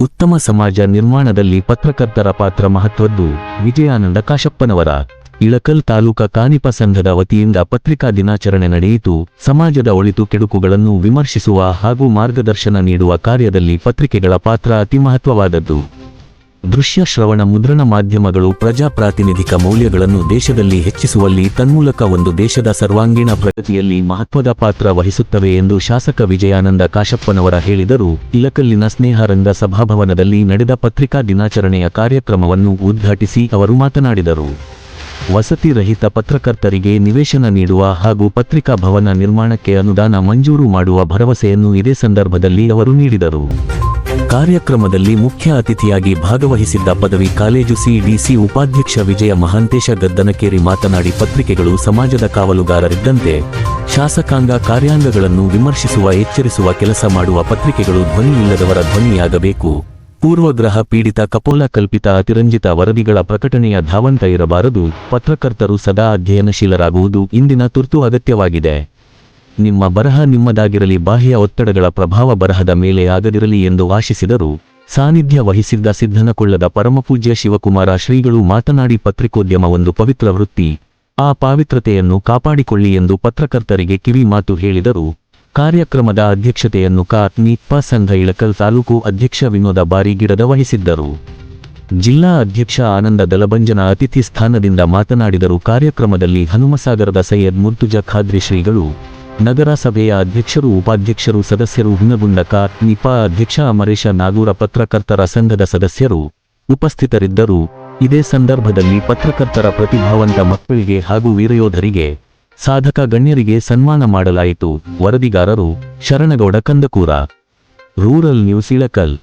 ಉತ್ತಮ ಸಮಾಜ ನಿರ್ಮಾಣದಲ್ಲಿ ಪತ್ರಕರ್ತರ ಪಾತ್ರ ಮಹತ್ವದ್ದು. ವಿಜಯಾನಂದ ಕಾಶಪ್ಪನವರ ಇಳಕಲ್ ತಾಲೂಕಾ ಕಾನಿಪ ಸಂಘದ ವತಿಯಿಂದ ಪತ್ರಿಕಾ ದಿನಾಚರಣೆ ನಡೆಯಿತು. ಸಮಾಜದ ಒಳಿತು ಕೆಡುಕುಗಳನ್ನು ವಿಮರ್ಶಿಸುವ ಹಾಗೂ ಮಾರ್ಗದರ್ಶನ ನೀಡುವ ಕಾರ್ಯದಲ್ಲಿ ಪತ್ರಿಕೆಗಳ ಪಾತ್ರ ಅತಿ ಮಹತ್ವವಾದದ್ದು. ದೃಶ್ಯ ಶ್ರವಣ ಮುದ್ರಣ ಮಾಧ್ಯಮಗಳು ಪ್ರಜಾಪ್ರಾತಿನಿಧಿಕ ಮೌಲ್ಯಗಳನ್ನು ದೇಶದಲ್ಲಿ ಹೆಚ್ಚಿಸುವಲ್ಲಿ ತನ್ಮೂಲಕ ಒಂದು ದೇಶದ ಸರ್ವಾಂಗೀಣ ಪ್ರಗತಿಯಲ್ಲಿ ಮಹತ್ವದ ಪಾತ್ರ ವಹಿಸುತ್ತವೆ ಎಂದು ಶಾಸಕ ವಿಜಯಾನಂದ ಕಾಶಪ್ಪನವರ ಹೇಳಿದರು. ಇಲಕಲ್ಲಿನ ಸ್ನೇಹರಂಗ ಸಭಾಭವನದಲ್ಲಿ ನಡೆದ ಪತ್ರಿಕಾ ದಿನಾಚರಣೆಯ ಕಾರ್ಯಕ್ರಮವನ್ನು ಉದ್ಘಾಟಿಸಿ ಅವರು ಮಾತನಾಡಿದರು. ವಸತಿ ರಹಿತ ಪತ್ರಕರ್ತರಿಗೆ ನಿವೇಶನ ನೀಡುವ ಹಾಗೂ ಪತ್ರಿಕಾ ಭವನ ನಿರ್ಮಾಣಕ್ಕೆ ಅನುದಾನ ಮಂಜೂರು ಮಾಡುವ ಭರವಸೆಯನ್ನು ಇದೇ ಸಂದರ್ಭದಲ್ಲಿ ಅವರು ನೀಡಿದರು. ಕಾರ್ಯಕ್ರಮದಲ್ಲಿ ಮುಖ್ಯ ಅತಿಥಿಯಾಗಿ ಭಾಗವಹಿಸಿದ್ದ ಪದವಿ ಕಾಲೇಜು ಸಿಡಿಸಿ ಉಪಾಧ್ಯಕ್ಷ ವಿಜಯ ಮಹಾಂತೇಶ ಗದ್ದನಕೇರಿ ಮಾತನಾಡಿ ಪತ್ರಿಕೆಗಳು ಸಮಾಜದ ಕಾವಲುಗಾರರಿದ್ದಂತೆ ಶಾಸಕಾಂಗ ಕಾರ್ಯಾಂಗಗಳನ್ನು ವಿಮರ್ಶಿಸುವ ಎಚ್ಚರಿಸುವ ಕೆಲಸ ಮಾಡುವ ಪತ್ರಿಕೆಗಳು ಧ್ವನಿಯಿಲ್ಲದವರ ಧ್ವನಿಯಾಗಬೇಕು. ಪೂರ್ವಗ್ರಹ ಪೀಡಿತ ಕಪೋಲ ಕಲ್ಪಿತ ಅತಿರಂಜಿತ ವರದಿಗಳ ಪ್ರಕಟಣೆಯ ಧಾವಂತ ಇರಬಾರದು. ಪತ್ರಕರ್ತರು ಸದಾ ಅಧ್ಯಯನಶೀಲರಾಗುವುದು ಇಂದಿನ ತುರ್ತು ಅಗತ್ಯವಾಗಿದೆ. ನಿಮ್ಮ ಬರಹ ನಿಮ್ಮದಾಗಿರಲಿ, ಬಾಹ್ಯ ಒತ್ತಡಗಳ ಪ್ರಭಾವ ಬರಹದ ಮೇಲೆ ಆಗದಿರಲಿ ಎಂದು ಆಶಿಸಿದರು, ಸಾನ್ನಿಧ್ಯ ವಹಿಸಿದ್ದ ಸಿದ್ಧನಕೊಳ್ಳದ ಪರಮಪೂಜ್ಯ ಶಿವಕುಮಾರ ಶ್ರೀಗಳು ಮಾತನಾಡಿ ಪತ್ರಿಕೋದ್ಯಮ ಒಂದು ಪವಿತ್ರ ವೃತ್ತಿ. ಆ ಪಾವಿತ್ರತೆಯನ್ನು ಕಾಪಾಡಿಕೊಳ್ಳಿ ಎಂದು ಪತ್ರಕರ್ತರಿಗೆ ಕಿವಿ ಮಾತು ಹೇಳಿದರು, ಕಾರ್ಯಕ್ರಮದ ಅಧ್ಯಕ್ಷತೆಯನ್ನು ಕಾತ್ಮಿ ಸಂಘ ಇಳಕಲ್ ತಾಲೂಕು ಅಧ್ಯಕ್ಷ ವಿನೋದ ಬಾರಿ ಗಿಡದ ವಹಿಸಿದ್ದರು. ಜಿಲ್ಲಾ ಅಧ್ಯಕ್ಷ ಆನಂದ ದಲಭಂಜನ ಅತಿಥಿ ಸ್ಥಾನದಿಂದ ಮಾತನಾಡಿದರು. ಕಾರ್ಯಕ್ರಮದಲ್ಲಿ ಹನುಮಸಾಗರದ ಸೈಯದ್ ಮುರ್ತುಜ ಖಾದ್ರಿ ಶ್ರೀಗಳು ನಗರಸಭೆಯ ಅಧ್ಯಕ್ಷರು, ಉಪಾಧ್ಯಕ್ಷರು, ಸದಸ್ಯರು ಹುನಗುಂಡಕ ನಿಪಾ ಅಧ್ಯಕ್ಷ ಅಮರೇಶ ನಾಗೂರ ಪತ್ರಕರ್ತರ ಸಂಘದ ಸದಸ್ಯರು ಉಪಸ್ಥಿತರಿದ್ದರು. ಇದೇ ಸಂದರ್ಭದಲ್ಲಿ ಪತ್ರಕರ್ತರ ಪ್ರತಿಭಾವಂತ ಮಕ್ಕಳಿಗೆ ಹಾಗೂ ವೀರಯೋಧರಿಗೆ ಸಾಧಕ ಗಣ್ಯರಿಗೆ ಸನ್ಮಾನ ಮಾಡಲಾಯಿತು. ವರದಿಗಾರರು Sharanagouda Kandakura. Rural news Ilkal.